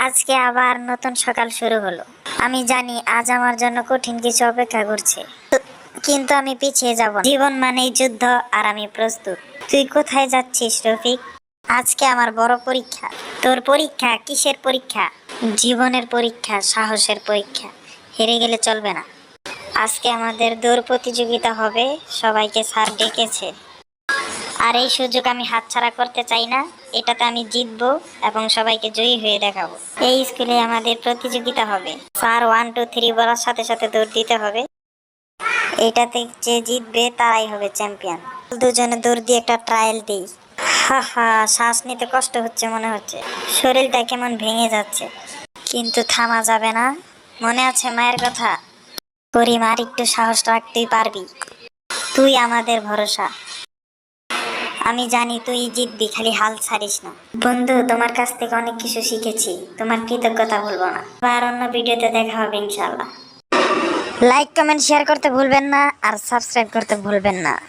আজকে আবার নতুন সকাল শুরু হলো। আমি জানি আজ আমার জন্য কঠিন কিছু অপেক্ষা করছে। কিন্তু আমি পিছিয়ে যাব জীবন মানেই যুদ্ধ আর আমি প্রস্তুত। তুই কোথায় যাচ্ছিস, রফিক? আজকে আমার বড় পরীক্ষা। তোর পরীক্ষা কিসের পরীক্ষা? জীবনের পরীক্ষা, সাহসের পরীক্ষা। হেরে গেলে চলবে না। আজকে আমাদের দৌড় প্রতিযোগিতা হবে। সবাইকে স্যার ডেকেছে। আর এই সুযোগ আমি হাতছাড়া করতে চাই না। এটাতে আমি জিতবো এবং সবাইকে জয়ী হয়ে দেখাবো। এই স্কুলে আমাদের প্রতিযোগিতা হবে। স্যার ওয়ান টু থ্রি বলার সাথে সাথে দৌড় দিতে হবে। এটাতে যে জিতবে তারাই হবে চ্যাম্পিয়ন দুজনে দৌড় দিয়ে একটা ট্রায়াল দিই। হা হা শ্বাস নিতে কষ্ট হচ্ছে মনে হচ্ছে। শরীরটা কেমন ভেঙে যাচ্ছে। কিন্তু থামা যাবে না। মনে আছে মায়ের কথা? করিম আর একটু সাহস রাখ তুই পারবি। তুই আমাদের ভরসা। আমি জানি তুই জিতবি, খালি হাল ছাড়িস না। বন্ধু, তোমার কাছ থেকে অনেক কিছু শিখেছি। তোমার কৃতজ্ঞতা ভুলবো না। আর অন্য ভিডিওতে দেখা হবে ইনশাল্লাহ লাইক, কমেন্ট, শেয়ার করতে ভুলবেন না আর সাবস্ক্রাইব করতে ভুলবেন না।